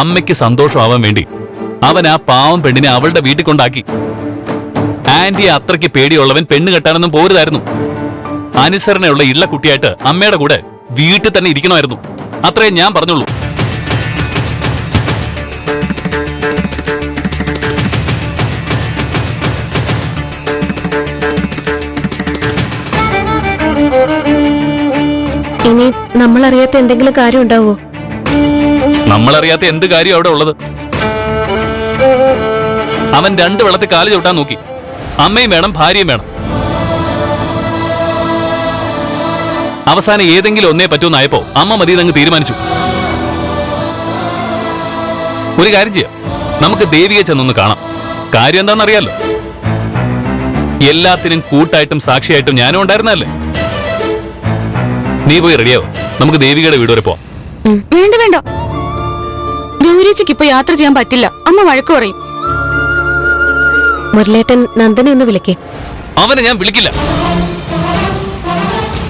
അമ്മയ്ക്ക് സന്തോഷമാവാൻ വേണ്ടി അവൻ ആ പാവം പെണ്ണിനെ അവളുടെ വീട്ടിൽ കൊണ്ടാക്കി. ആന്റി അത്രയ്ക്ക് പേടിയുള്ളവൻ പെണ്ണ് കെട്ടാനൊന്നും പോരുതായിരുന്നു. അനുസരണയുള്ള ഇള്ള കുട്ടിയായിട്ട് അമ്മയുടെ കൂടെ വീട്ടിൽ തന്നെ ഇരിക്കണമായിരുന്നു. അത്രേ ഞാൻ പറഞ്ഞുള്ളൂ. ഇനി നമ്മളറിയാത്ത എന്തെങ്കിലും കാര്യം ഉണ്ടാവോ നമ്മളറിയാത്ത എന്ത് കാര്യം അവിടെ ഉള്ളത്? അവൻ രണ്ട് വെള്ളത്തിൽ കാൽ ചവിട്ടാൻ നോക്കി. അമ്മയും വേണം ഭാര്യയും വേണം. അവസാനം ഏതെങ്കിലും ഒന്നേ പറ്റൂന്നായപ്പോ അമ്മ മതി അങ്ങ് തീരുമാനിച്ചു. ഒരു കാര്യം ചെയ്യാം. നമുക്ക് ദേവിയെ ചെന്നൊന്ന് കാണാം. കാര്യം എന്താണെന്നറിയാലോ? എല്ലാത്തിനും കൂട്ടായിട്ടും സാക്ഷിയായിട്ടും ഞാനും ഉണ്ടായിരുന്നല്ലേ നീ പോയി റെഡിയാവോ നമുക്ക് ദേവികയുടെ വീട് വരെ പോവാം. വേണ്ട വേണ്ട? ഗൗരിച്ചയ്ക്ക് ഇപ്പൊ യാത്ര ചെയ്യാൻ പറ്റില്ല. അമ്മ വഴക്കു പറയും. മുരളേട്ടൻ നന്ദനെ ഒന്ന് വിളിക്കേ. അവനെ ഞാൻ വിളിക്കില്ല.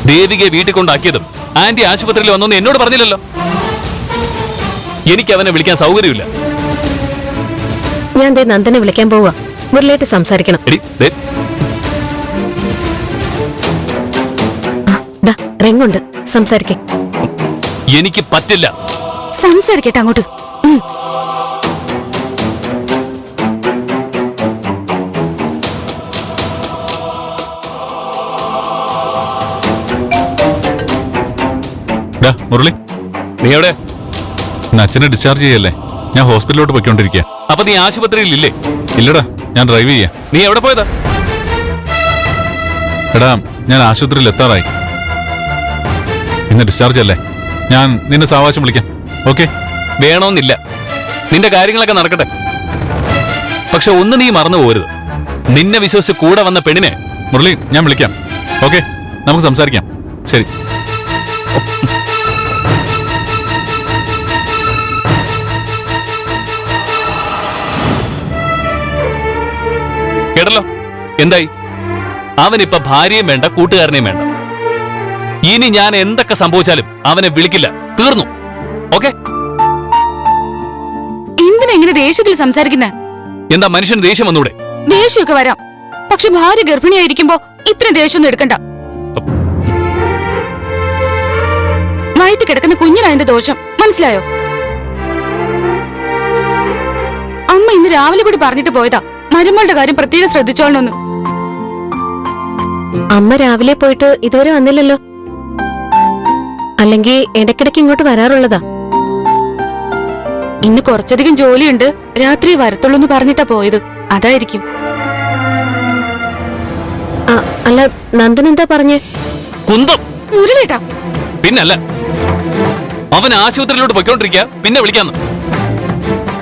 ദേവികയെ വീട്ടിൽ കൊണ്ടാക്കിയതും ആന്റി ആശുപത്രിയിൽ വന്നൊന്ന് എന്നോട് പറഞ്ഞില്ലല്ലോ. എനിക്ക് അവനെ വിളിക്കാൻ സൗകര്യമില്ല. ഞാൻ ദേ നന്ദനെ വിളിക്കാൻ പോവാ മുരളേട്ട് സംസാരിക്കണം. റിങ്ങുണ്ട് സംസാരിക്കേ. എനിക്ക് പറ്റില്ല. സംസാരിക്കട്ടെ അങ്ങോട്ട്. മുരളി. നീ എവിടെ? അച്ഛനെ ഡിസ്ചാർജ് ചെയ്യല്ലേ? ഞാൻ ഹോസ്പിറ്റലിലോട്ട് പോയിക്കൊണ്ടിരിക്കുക അപ്പൊ നീ ആശുപത്രിയിൽ ഇല്ലേ? ഇല്ലടാ ഞാൻ ഡ്രൈവ് ചെയ്യാം. നീ എവിടെ പോയതാ? എടാ ഞാൻ ആശുപത്രിയിൽ എത്താറായി. ഇന്ന് ഡിസ്ചാർജ് അല്ലേ? ഞാൻ നിന്നെ സാവകാശം വിളിക്കാം. ഓക്കെ വേണമെന്നില്ല നിന്റെ കാര്യങ്ങളൊക്കെ നടക്കട്ടെ. പക്ഷെ ഒന്ന് നീ മറന്നു പോരുത് നിന്നെ വിശ്വസിച്ച് കൂടെ വന്ന പെണ്ണിനെ മുരളി ഞാൻ വിളിക്കാം. ഓക്കെ? നമുക്ക് സംസാരിക്കാം. ശരി. കേട്ടല്ലോ? എന്തായി? അവനിപ്പൊ ഭാര്യയും വേണ്ട കൂട്ടുകാരനെയും വേണ്ട. ഇനി ഞാൻ എന്തൊക്കെ സംഭവിച്ചാലും അവനെ വിളിക്കില്ല. തീർന്നു. ഓക്കെ? എന്തിനാ ഇങ്ങനെ ദേഷ്യത്തിൽ സംസാരിക്കുന്നത് എന്താ മനുഷ്യന് ദേഷ്യം വന്നൂടെ? ദേഷ്യമൊക്കെ വരാം. പക്ഷെ ഭാര്യ ഗർഭിണിയായിരിക്കുമ്പോ ഇത്രയും ദേഷ്യമൊന്നും എടുക്കണ്ട. വയറ്റ് കിടക്കുന്ന കുഞ്ഞിനതിന്റെ ദോഷം. മനസ്സിലായോ? അമ്മ ഇന്ന് രാവിലെ കൂടി പറഞ്ഞിട്ട് പോയതാ. മരുമകളുടെ കാര്യം പ്രത്യേകം ശ്രദ്ധിച്ചോളണമെന്ന്. അമ്മ രാവിലെ പോയിട്ട് ഇതുവരെ വന്നില്ലല്ലോ. അല്ലെങ്കിൽ ഇടയ്ക്കിടയ്ക്ക് ഇങ്ങോട്ട് വരാറുള്ളതാ. ഇന്ന് കുറച്ചധികം ജോലിയുണ്ട്. രാത്രി വരത്തുള്ളൂ എന്ന് പറഞ്ഞിട്ടാ പോയത്. അതായിരിക്കും. അല്ല നന്ദൻ എന്താ പറഞ്ഞേ? കുന്തം. പിന്നല്ല. അവൻ ആശുപത്രിയിലോട്ട് പൊയ്ക്കൊണ്ടിരിക്കുക പിന്നെ വിളിക്കാന്ന്.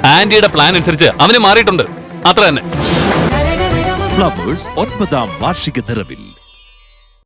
ആന്റിയുടെ പ്ലാൻ അനുസരിച്ച് അവന് മാറിയിട്ടുണ്ട്. അത്ര തന്നെ. ഫ്ലവേഴ്സ് ഒൻപതാം വാർഷിക നിറവിൽ.